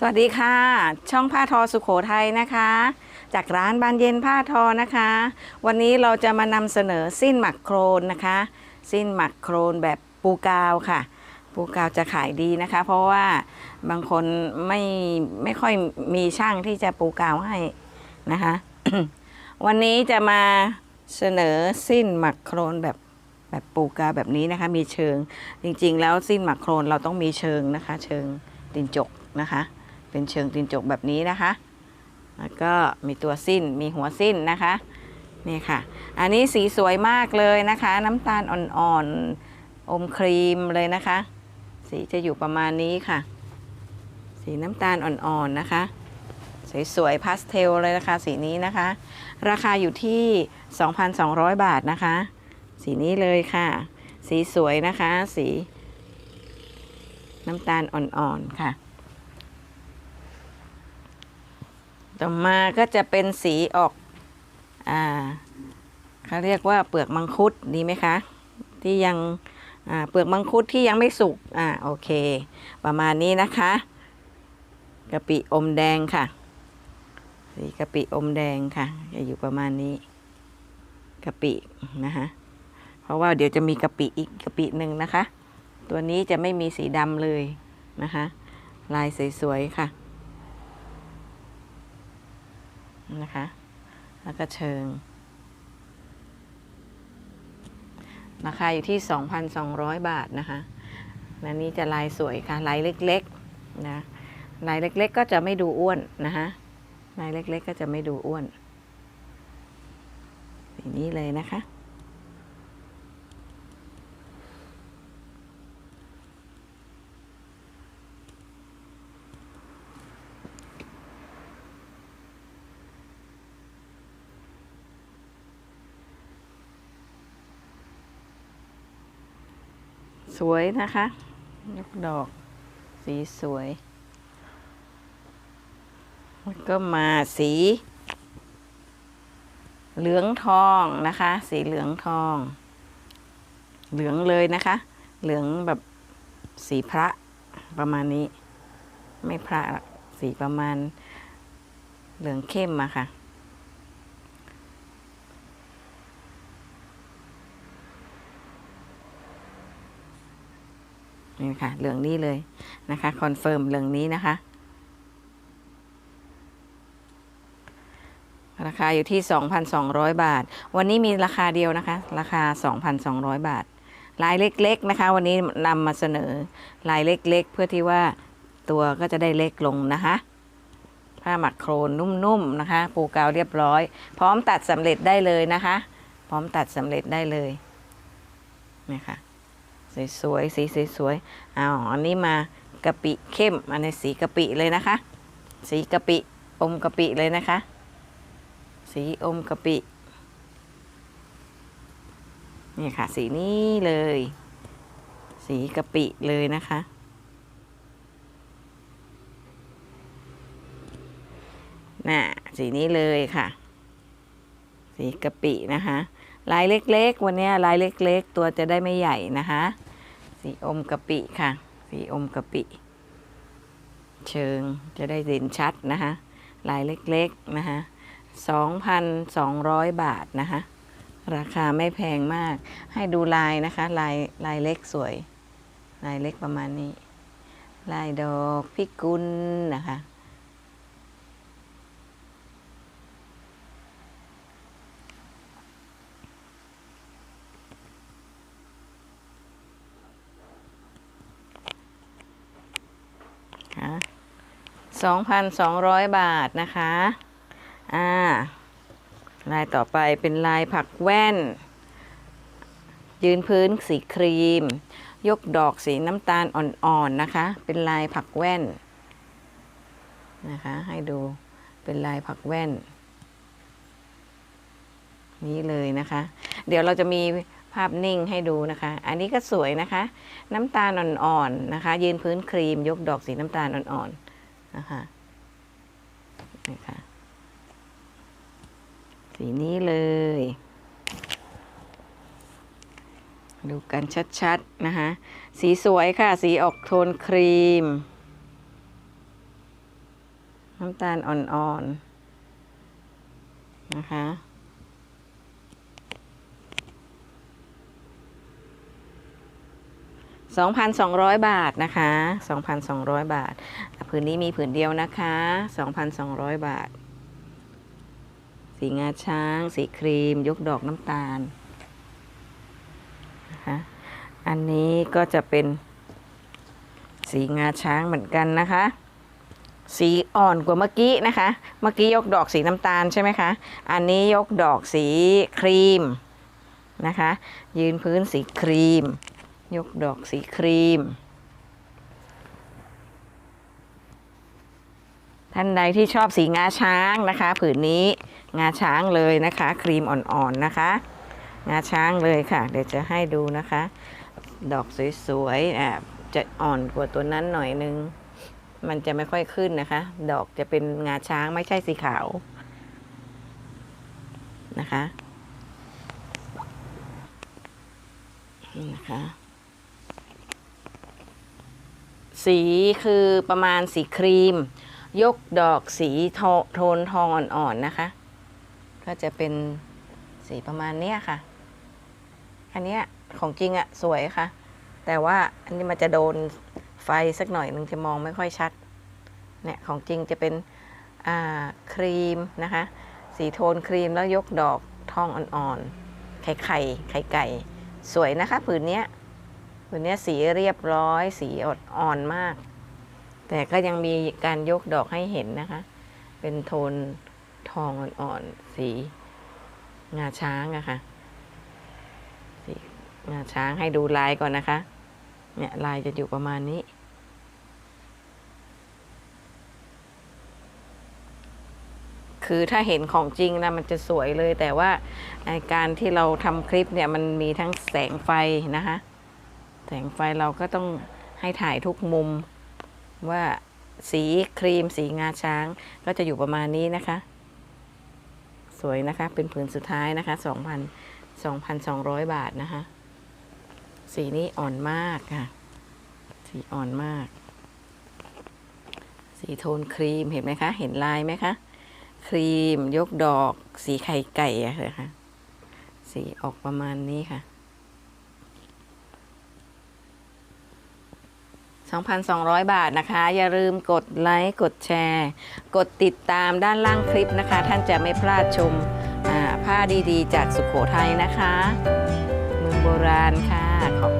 สวัสดีค่ะ ช่องผ้าทอสุขโขทัยนะคะ จากร้านบานเย็นผ้าทอนะคะ วันนี้เราจะมานำเสนอสิ้นหมักโครนนะคะ สิ้นหมักโครนแบบปูกาวค่ะ ปูกาวจะขายดีนะคะ เพราะว่าบางคนไม่ไม่ค่อยมีช่างที่จะปูกาวให้นะคะ วันนี้จะมาเสนอสิ้นหมักโครนแบบแบบปูกาวแบบนี้นะคะ มีเชิงจริงๆ แล้วสิ้นหมักโครนเราต้องมีเชิงนะคะ เชิงตินจกนะคะ เป็นเชิงตินจกแบบนี้นะคะ แล้วก็มีตัวสิ้นมีหัวสิ้นนะคะนี่ค่ะ อันนี้สีสวยมากเลยนะคะ น้ำตาลอ่อนๆอมครีมเลยนะคะ สีจะอยู่ประมาณนี้ค่ะ สีน้ำตาลอ่อนๆนะคะ สวยๆพาสเทลเลยนะคะ สีนี้นะคะ ราคาอยู่ที่ 2,200 บาทนะคะ สีนี้เลยค่ะ สีสวยนะคะ สีน้ำตาลอ่อนๆค่ะ ต่อมาก็จะเป็นสีออกอ่าเขาเรียกว่าเปลือกมังคุดดีไหมคะ ที่ยังอ่าเปลือกมังคุดที่ยังไม่สุกอ่าโอเค ประมาณนี้นะคะกะปิอมแดงค่ะสีกะปิอมแดงค่ะจะอยู่ประมาณนี้กะปินะคะเพราะว่าเดี๋ยวจะมีกะปิอีกกะปิหนึ่งนะคะ ตัวนี้จะไม่มีสีดำเลยนะคะ ลายสวยๆค่ะ นะคะ แล้วก็เชิง ราคาอยู่ที่ 2,200 บาทนะคะและนี่จะลายสวยค่ะ ลายเล็กๆนะลายเล็กๆก็จะไม่ดูอ้วนนะคะลายเล็กๆก็จะไม่ดูอ้วนสีนี้เลยนะคะ สวยนะคะยกดอก สีสวยแล้วก็มาสี เหลืองทองนะคะ สีเหลืองทอง เหลืองเลยนะคะ เหลืองแบบสีพระประมาณนี้ ไม่พระสีประมาณเหลืองเข้มอะค่ะ นี่ค่ะเหลืองนี้เลยนะคะคอนเฟิร์มเหลืองนี้นะคะ ราคาอยู่ที่ 2,200 บาท วันนี้มีราคาเดียวนะคะ ราคา 2,200 บาท ลายเล็ก ๆ นะคะ วันนี้นำมาเสนอลายเล็ก ๆ เพื่อที่ว่าตัวก็จะได้เล็กลงนะคะผ้าหมักโครนนุ่มๆนะคะ ปูกาวเรียบร้อย พร้อมตัดสำเร็จได้เลยนะคะ พร้อมตัดสำเร็จได้เลยนี่ค่ะ สวยๆสีสวยๆเอาอันนี้มากะปิเข้มอันนี้สีกะปิเลยนะคะ สีกะปิอมกะปิเลยนะคะ สีอมกะปินี่ค่ะ สีนี้เลย สีกะปิเลยนะคะน่ะสีนี้เลยค่ะ สีกะปินะคะ ลายเล็กๆ วันนี้ลายเล็กๆ ตัวจะได้ไม่ใหญ่นะคะสีอมกะปิค่ะ สีอมกะปิ เชิงจะได้เด่นชัดนะคะลายเล็กๆนะคะ2,200 บาทนะคะราคาไม่แพงมาก ให้ดูลายนะคะ ลายลายเล็กสวย ลายเล็กประมาณนี้ ลายดอกพิกุลนะคะค่ะ 2,200 บาทนะคะ อ่า ลายต่อไปเป็นลายผักแว่น ยืนพื้นสีครีม ยกดอกสีน้ำตาลอ่อนๆนะคะ เป็นลายผักแว่น นะคะ ให้ดู เป็นลายผักแว่น นี้เลยนะคะ เดี๋ยวเราจะมีภาพนิ่งให้ดูนะคะ อันนี้ก็สวยนะคะ น้ำตาลอ่อนๆนะคะ ยืนพื้นครีม ยกดอกสีน้ำตาลอ่อนๆ นะคะนี่ค่ะสีนี้เลย ดูกันชัดๆ นะคะ สีสวยค่ะ สีออกโทนครีม น้ำตาลอ่อนๆ นะคะ 2,200 บาทนะคะ 2,200 บาท ผืนนี้มีผืนเดียวนะคะ 2,200 บาท สีงาช้าง สีครีม ยกดอกน้ำตาลนะคะอันนี้ก็จะเป็นสีงาช้างเหมือนกันนะคะ สีอ่อนกว่าเมื่อกี้นะคะ เมื่อกี้ยกดอกสีน้ำตาลใช่ไหมคะ อันนี้ยกดอกสีครีมนะคะ ยืนพื้นสีครีม ยกดอกสีครีม ท่านใดที่ชอบสีงาช้างนะคะ ผืนนี้งาช้างเลยนะคะ ครีมอ่อนๆนะคะ งาช้างเลยค่ะ เดี๋ยวจะให้ดูนะคะ ดอกสวยๆอะจะอ่อนกว่าตัวนั้นหน่อยนึง มันจะไม่ค่อยขึ้นนะคะ ดอกจะเป็นงาช้างไม่ใช่สีขาวนะคะนี่นะคะ สีคือประมาณสีครีม ยกดอกสีโทโทนทองอ่อนๆนะคะ ก็จะเป็นสีประมาณเนี้ยค่ะ อันเนี้ยของจริงอะสวยค่ะ แต่ว่าอันนี้มันจะโดนไฟสักหน่อยหนึ่งจะมองไม่ค่อยชัด เนี่ยของจริงจะเป็นครีมนะคะ สีโทนครีมแล้วยกดอกทองอ่อนๆ ไข่ไข่ไข่ไก่ สวยนะคะผืนเนี้ย ผืนนี้สีเรียบร้อย สีอดอ่อนมาก แต่ก็ยังมีการยกดอกให้เห็นนะคะ เป็นโทนทองอ่อนๆสีงาช้างอะค่ะสีงาช้างให้ดูลายก่อนนะคะ เนี่ยลายจะอยู่ประมาณนี้คือถ้าเห็นของจริงนะมันจะสวยเลย แต่ว่าการที่เราทำคลิปเนี่ยมันมีทั้งแสงไฟนะคะ แสงไฟเราก็ต้องให้ถ่ายทุกมุมว่าสีครีมสีงาช้างก็จะอยู่ประมาณนี้นะคะ สวยนะคะ เป็นผืนสุดท้ายนะคะ 2,000 2,200 บาทนะคะ สีนี้อ่อนมากค่ะ สีอ่อนมาก สีโทนครีมเห็นไหมคะ เห็นลายไหมคะ ครีมยกดอก สีไข่ไก่อะค่ะ สีออกประมาณนี้ค่ะ 2,200 บาทนะคะ อย่าลืมกดไลค์ กดแชร์ กดติดตามด้านล่างคลิปนะคะ ท่านจะไม่พลาดชมอ่าผ้าดีๆ จากสุขโขทัยนะคะเมืองโบราณค่ะขอบ